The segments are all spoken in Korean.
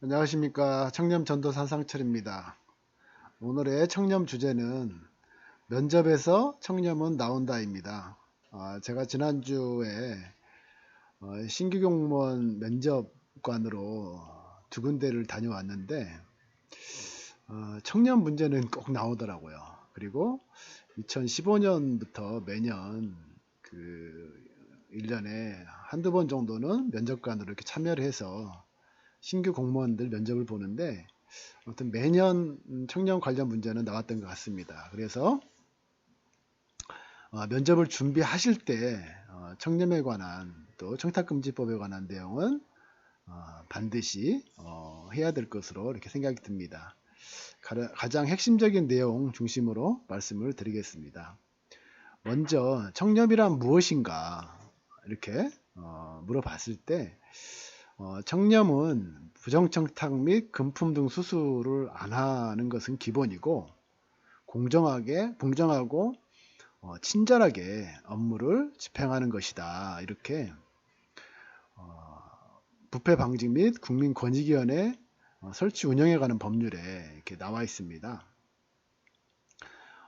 안녕하십니까 청렴 전도사 상철입니다. 오늘의 청렴 주제는 면접에서 청렴은 나온다입니다. 아, 제가 지난주에 어, 신규 공무원 면접관으로 두 군데를 다녀왔는데 어, 청렴 문제는 꼭 나오더라고요. 그리고 2015년부터 매년 그 1년에 한두 번 정도는 면접관으로 이렇게 참여를 해서 신규 공무원들 면접을 보는데 아무튼 매년 청년 관련 문제는 나왔던 것 같습니다. 그래서 어, 면접을 준비하실 때 어, 청렴에 관한 또 청탁금지법에 관한 내용은 어, 반드시 어, 해야 될 것으로 이렇게 생각이 듭니다. 가장 핵심적인 내용 중심으로 말씀을 드리겠습니다. 먼저 청렴이란 무엇인가 이렇게 어, 물어봤을 때 어, 청렴은 부정청탁 및 금품 등 수수를 안 하는 것은 기본이고 공정하게 공정하고 어, 친절하게 업무를 집행하는 것이다. 이렇게 어, 부패 방지 및 국민 권익위원회 어, 설치 운영에 관한 법률에 이렇게 나와 있습니다.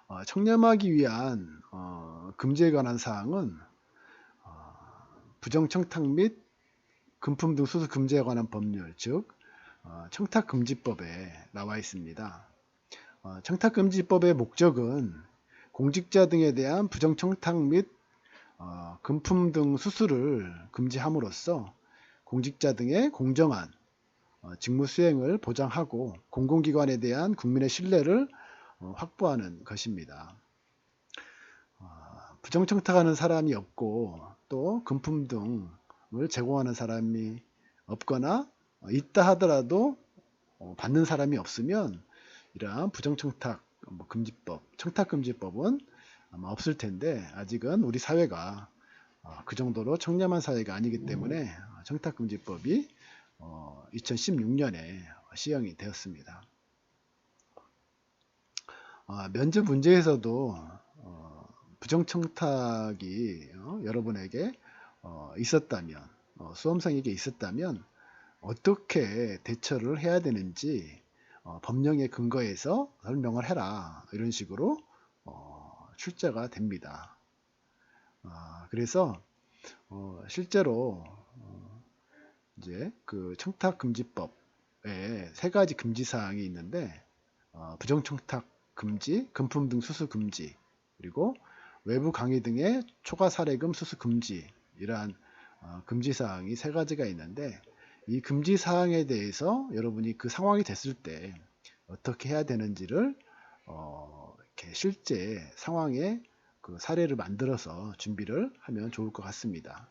어, 청렴하기 위한 어, 금지에 관한 사항은 어, 부정청탁 및 금품 등 수수 금지에 관한 법률, 즉 어, 청탁금지법에 나와 있습니다. 어, 청탁금지법의 목적은 공직자 등에 대한 부정청탁 및 어, 금품 등 수수를 금지함으로써 공직자 등의 공정한 어, 직무 수행을 보장하고 공공기관에 대한 국민의 신뢰를 어, 확보하는 것입니다. 어, 부정청탁하는 사람이 없고 또 금품 등 제공하는 사람이 없거나 있다 하더라도 어, 받는 사람이 없으면 이러한 부정청탁 뭐 금지법, 청탁금지법은 아마 없을 텐데 아직은 우리 사회가 어, 그 정도로 청렴한 사회가 아니기 때문에 청탁금지법이 2016년에 어, 시행이 되었습니다. 면접 문제에서도 부정청탁이 여러분에게 어, 있었다면 어, 수험생에게 있었다면 어떻게 대처를 해야 되는지 어, 법령의 근거에서 설명을 해라 이런 식으로 어, 출제가 됩니다. 아, 그래서 어, 실제로 어, 이제 그 청탁금지법에 세 가지 금지 사항이 있는데 부정청탁 금지, 금품 등 수수 금지, 그리고 외부 강의 등의 초과 사례금 수수 금지 이러한 어, 금지 사항이 세 가지가 있는데 이 금지 사항에 대해서 여러분이 그 상황이 됐을 때 어떻게 해야 되는지를 어, 이렇게 실제 상황에 그 사례를 만들어서 준비를 하면 좋을 것 같습니다.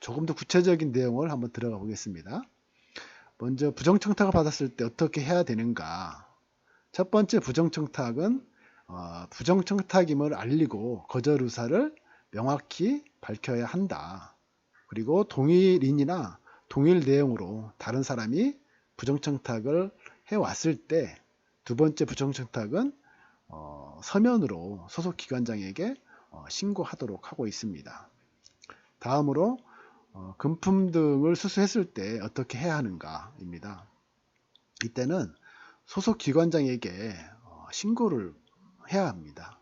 조금 더 구체적인 내용을 한번 들어가 보겠습니다. 먼저 부정청탁을 받았을 때 어떻게 해야 되는가? 첫 번째 부정청탁은 어, 부정청탁임을 알리고 거절 의사를 명확히 밝혀야 한다. 그리고 동일인이나 동일 내용으로 다른 사람이 부정청탁을 해왔을 때 두 번째 부정청탁은 어, 서면으로 소속 기관장에게 어, 신고하도록 하고 있습니다. 다음으로 어, 금품 등을 수수했을 때 어떻게 해야 하는가입니다. 이때는 소속 기관장에게 어, 신고를 해야 합니다.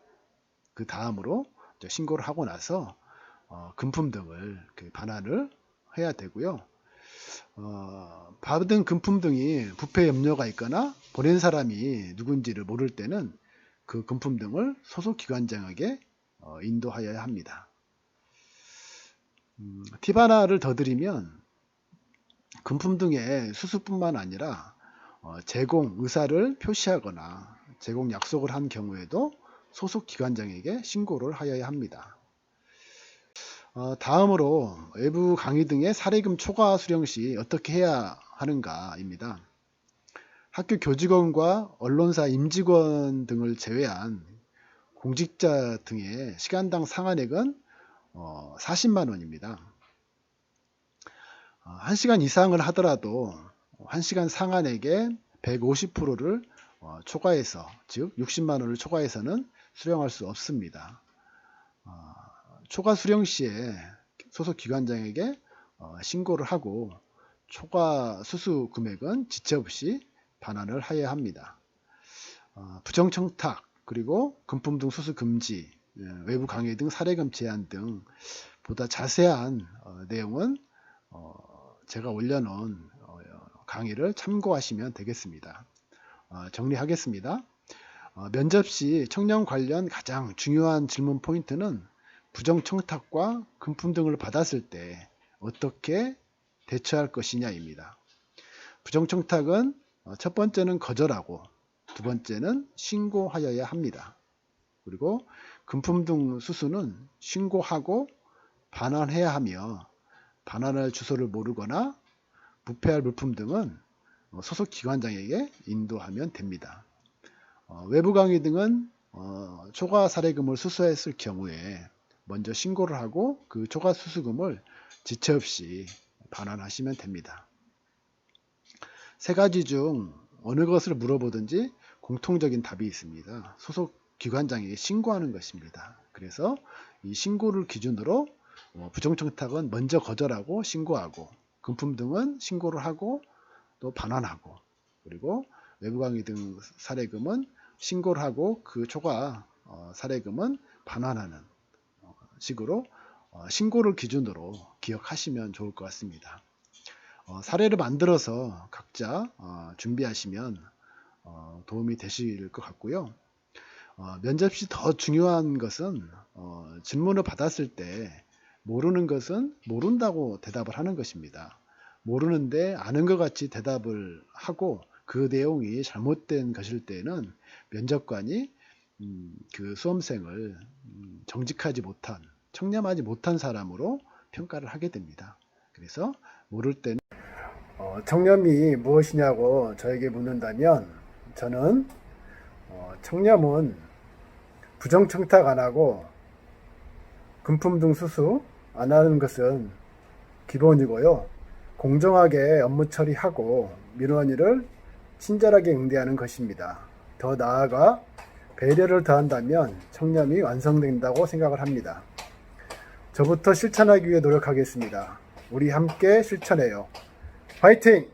그 다음으로 신고를 하고 나서 어, 금품 등을 그 반환을 해야 되고요. 어, 받은 금품 등이 부패 염려가 있거나 보낸 사람이 누군지를 모를 때는 그 금품 등을 소속 기관장에게 어, 인도하여야 합니다. 음, 팁 하나를 더 드리면 금품 등의 수수뿐만 아니라 어, 제공 의사를 표시하거나 제공 약속을 한 경우에도 소속 기관장에게 신고를 하여야 합니다. 어, 다음으로 외부 강의 등의 사례금 초과 수령 시 어떻게 해야 하는가입니다. 학교 교직원과 언론사 임직원 등을 제외한 공직자 등의 시간당 상한액은 어, 40만 원입니다. 어, 1시간 이상을 하더라도 1시간 상한액의 150%를 어, 초과해서 즉 60만 원을 초과해서는 수령할 수 없습니다. 어, 초과 수령 시에 소속 기관장에게 어, 신고를 하고 초과 수수 금액은 지체 없이 반환을 하여야 합니다. 어, 부정청탁 그리고 금품 등 수수 금지, 예, 외부 강의 등 사례금 제한 등 보다 자세한 어, 내용은 어, 제가 올려놓은 어, 강의를 참고하시면 되겠습니다. 어, 정리하겠습니다. 어, 면접 시 청년 관련 가장 중요한 질문 포인트는 부정청탁과 금품 등을 받았을 때 어떻게 대처할 것이냐입니다. 부정청탁은 어, 첫 번째는 거절하고 두 번째는 신고하여야 합니다. 그리고 금품 등 수수는 신고하고 반환해야 하며 반환할 주소를 모르거나 부패할 물품 등은 어, 소속 기관장에게 인도하면 됩니다. 어, 외부 강의 등은 어, 초과 사례금을 수수했을 경우에 먼저 신고를 하고 그 초과 수수금을 지체 없이 반환하시면 됩니다. 세 가지 중 어느 것을 물어보든지 공통적인 답이 있습니다. 소속 기관장에게 신고하는 것입니다. 그래서 이 신고를 기준으로 어, 부정청탁은 먼저 거절하고 신고하고 금품 등은 신고를 하고 또 반환하고 그리고 외부 강의 등 사례금은 신고를 하고 그 초과 어, 사례금은 반환하는 어, 식으로 어, 신고를 기준으로 기억하시면 좋을 것 같습니다. 어, 사례를 만들어서 각자 어, 준비하시면 어, 도움이 되실 것 같고요. 어, 면접 시 더 중요한 것은 어, 질문을 받았을 때 모르는 것은 모른다고 대답을 하는 것입니다. 모르는데 아는 것 같이 대답을 하고 그 내용이 잘못된 것일 때는 면접관이 음, 그 수험생을 음, 정직하지 못한 청렴하지 못한 사람으로 평가를 하게 됩니다. 그래서 모를 때는 어, 청렴이 무엇이냐고 저에게 묻는다면 저는 어, 청렴은 부정청탁 안 하고 금품 등 수수 안 하는 것은 기본이고요. 공정하게 업무 처리하고 민원인을 친절하게 응대하는 것입니다. 더 나아가 배려를 더한다면 청렴이 완성된다고 생각을 합니다. 저부터 실천하기 위해 노력하겠습니다. 우리 함께 실천해요. 화이팅!